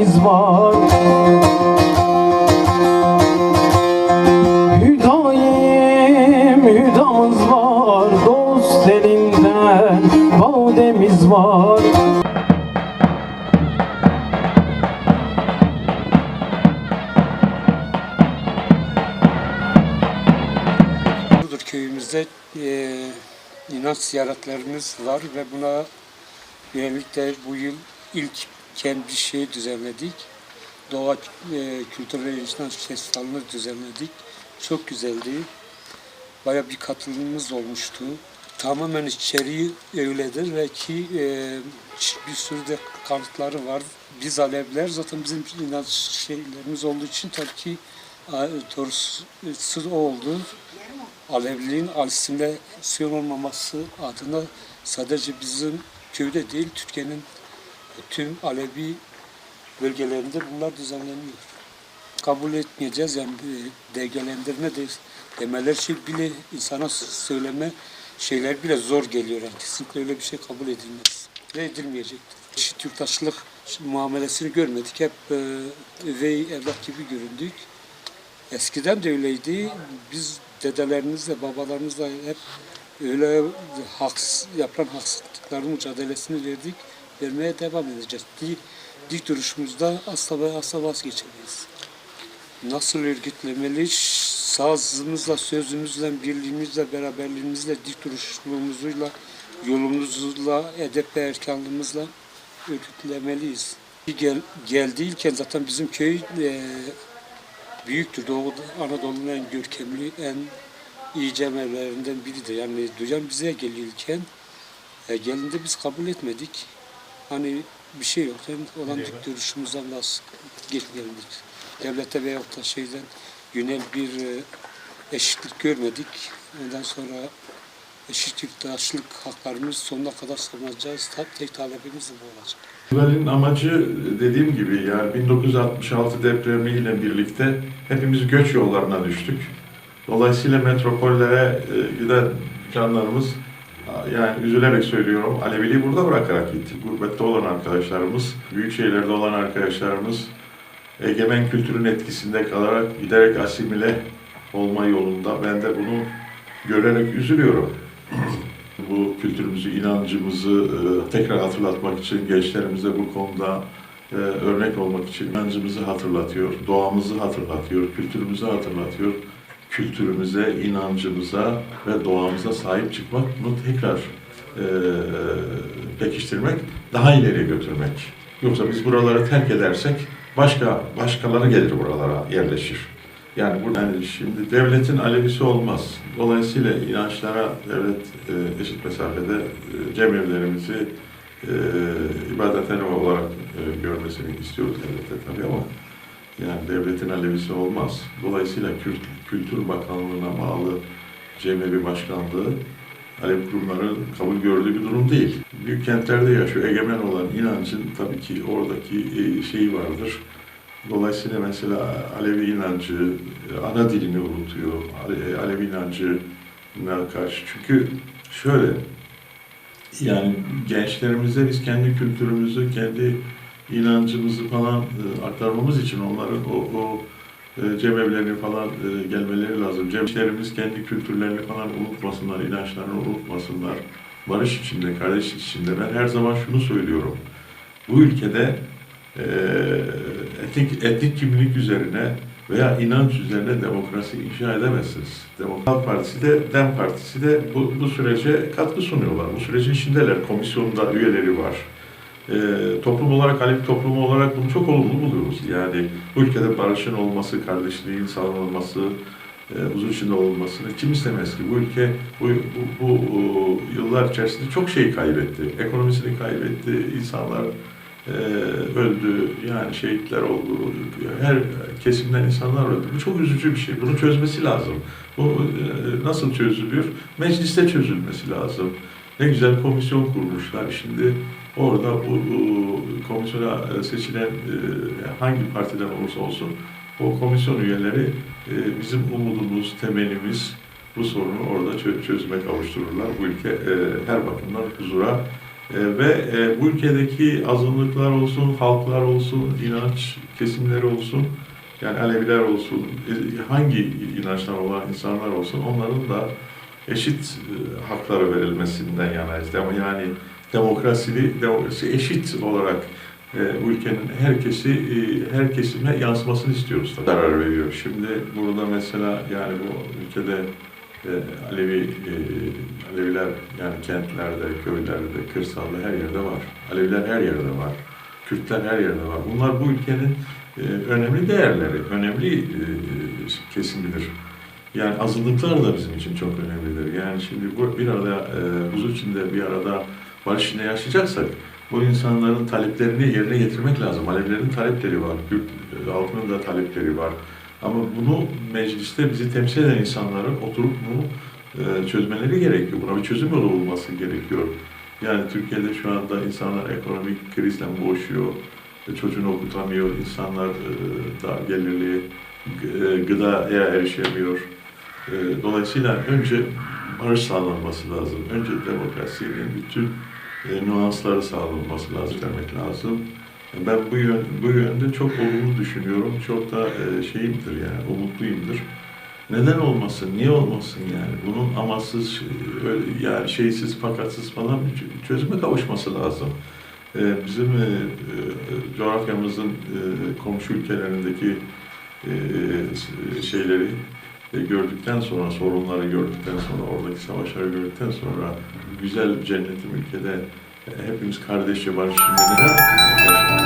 Biz var. Hüdayim hüdamız var. Dost elinden bademiz var. Budur köyümüzde e, inanç ziyaretlerimiz var ve buna birlikte bu yıl ilkken şey düzenledik. Doğa e, Kültür ve İnsanç Festivalini düzenledik. Çok güzeldi. Baya bir katılımımız olmuştu. Tamamen içeriği öyledir ve ki e, bir sürü de kanıtları var. Biz Alevler zaten bizim inanç şeylerimiz olduğu için tabii ki doğrusu o oldu. Alevliğin Alisin'de suyun olmaması adına sadece bizim köyde değil Türkiye'nin tüm Alevi bölgelerinde bunlar düzenleniyor. Kabul etmeyeceğiz yani e, dergelendirme de, demeler şey bile insana söyleme şeyler bile zor geliyor. Yani kesinlikle öyle bir şey kabul edilmez. Ve edilmeyecektir. Eşit yurttaşlık muamelesini görmedik. Hep e, üvey evlat gibi göründük. Eskiden de öyleydi. Biz dedelerimizle, babalarımızla hep öyle haks, yapılan haksızlıkların mücadelesini verdik. Vermeye devam edeceğiz. Dik, dik duruşumuzda asla ve asla vazgeçemeyiz. Nasıl örgütlemeli? Sazımızla, sözümüzle, birliğimizle, beraberliğimizle, dik duruşluğumuzla, yolumuzla, edep ve erkanlığımızla örgütlemeliyiz. Gel, geldiğiyken zaten bizim köy e, büyüktür. Doğu Anadolu'nun en görkemli, en iyi cemevlerinden biridir. Yani duyan bize gelirken e, gelinde biz kabul etmedik. Hani bir şey yok. Hem olan dik duruşumuzdan nasıl geçmeyelim Devlete veyahut da şeyden yönel bir e, eşitlik görmedik. Ondan sonra eşit yurttaşlık haklarımız sonuna kadar savunacağız. Tek talebimiz de bu olacak. Festivalin amacı dediğim gibi yani 1966 depremiyle birlikte hepimiz göç yollarına düştük. Dolayısıyla metropollere e, giden canlarımız yani üzülerek söylüyorum Aleviliği burada bırakarak gitti. Gurbette olan arkadaşlarımız, büyük şehirlerde olan arkadaşlarımız egemen kültürün etkisinde kalarak giderek asimile olma yolunda. Ben de bunu görerek üzülüyorum bu kültürümüzü, inancımızı e, tekrar hatırlatmak için gençlerimize bu konuda e, örnek olmak için inancımızı hatırlatıyor, doğamızı hatırlatıyor, kültürümüzü hatırlatıyor. Kültürümüze, inancımıza ve doğamıza sahip çıkmak, bunu tekrar e, pekiştirmek, daha ileriye götürmek. Yoksa biz buraları terk edersek başka başkaları gelir buralara yerleşir. Yani bu yani şimdi devletin alevisi olmaz. Dolayısıyla inançlara devlet e, eşit mesafede e, cemevlerimizi e, ibadethane olarak e, görmesini istiyoruz devlete tabii ama yani devletin alevisi olmaz. Dolayısıyla Kült- Kültür Bakanlığı'na bağlı cemevi başkanlığı Alev kurumların kabul gördüğü bir durum değil. Büyük kentlerde yaşıyor. Egemen olan inancın tabii ki oradaki e, şeyi vardır. Dolayısıyla mesela Alevi inancı, ana dilini unutuyor. Ale- Alevi inancına karşı. Çünkü şöyle, yani gençlerimize biz kendi kültürümüzü, kendi inancımızı falan e, aktarmamız için onların o, o e, cemevlerine falan e, gelmeleri lazım. Cemevlerimiz kendi kültürlerini falan unutmasınlar, inançlarını unutmasınlar. Barış içinde, kardeş içinde. Ben her zaman şunu söylüyorum. Bu ülkede e, etnik, etnik kimlik üzerine veya inanç üzerine demokrasi inşa edemezsiniz. Demokrat Partisi de, Dem Partisi de bu, bu sürece katkı sunuyorlar. Bu sürecin içindeler. Komisyonda üyeleri var. E, toplum olarak, Alevi toplumu olarak bunu çok olumlu buluyoruz. Yani bu ülkede barışın olması, kardeşliğin sağlanması, e, huzur içinde olmasını kim istemez ki? Bu ülke bu, bu, bu o, yıllar içerisinde çok şey kaybetti. Ekonomisini kaybetti, insanlar e, öldü, yani şehitler oldu, her kesimden insanlar öldü. Bu çok üzücü bir şey. Bunu çözmesi lazım. Bu e, nasıl çözülüyor? Mecliste çözülmesi lazım. Ne güzel komisyon kurmuşlar. Şimdi orada bu, bu komisyona seçilen e, hangi partiden olursa olsun o komisyon üyeleri e, bizim umudumuz, temennimiz bu sorunu orada çö- çözüme kavuştururlar. Bu ülke e, her bakımdan huzura E, ve e, bu ülkedeki azınlıklar olsun, halklar olsun, inanç kesimleri olsun, yani Aleviler olsun, e, hangi inançtan olan insanlar olsun onların da eşit e, hakları verilmesinden yanayız. Yani demokrasili, demokrasi eşit olarak e, ülkenin herkesi, e, her kesime yansımasını istiyoruz. tabii. Karar veriyor. Şimdi burada mesela yani bu ülkede e, Alevi e, Aleviler yani kentlerde, köylerde, kırsalda her yerde var. Aleviler her yerde var. Kürtler her yerde var. Bunlar bu ülkenin e, önemli değerleri, önemli e, kesimidir. Yani azınlıklar da bizim için çok önemlidir. Yani şimdi bu bir arada e, huzur içinde bir arada barış içinde yaşayacaksak bu insanların taleplerini yerine getirmek lazım. Alevilerin talepleri var, Kürt e, halkının da talepleri var. Ama bunu mecliste bizi temsil eden insanların oturup bunu e, çözmeleri gerekiyor. Buna bir çözüm yolu bulması gerekiyor. Yani Türkiye'de şu anda insanlar ekonomik krizle boğuşuyor, e, çocuğunu okutamıyor, insanlar e, daha gelirli, e, gıdaya erişemiyor. E, Dolayısıyla önce barış sağlanması lazım. Önce demokrasinin bütün e, nüansları sağlanması lazım demek lazım. Ben bu yön, bu yönde çok olumlu düşünüyorum. Çok da e, şeyimdir yani, umutluyumdur. Neden olmasın, niye olmasın yani? Bunun amaçsız, şey, öyle yani şeysiz, fakatsız falan bir çö- çözüme kavuşması lazım. E, bizim e, e, coğrafyamızın e, komşu ülkelerindeki e, şeyleri e, gördükten sonra, sorunları gördükten sonra, oradaki savaşları gördükten sonra güzel cennetim ülkede e, hepimiz kardeşçe barış içinde neden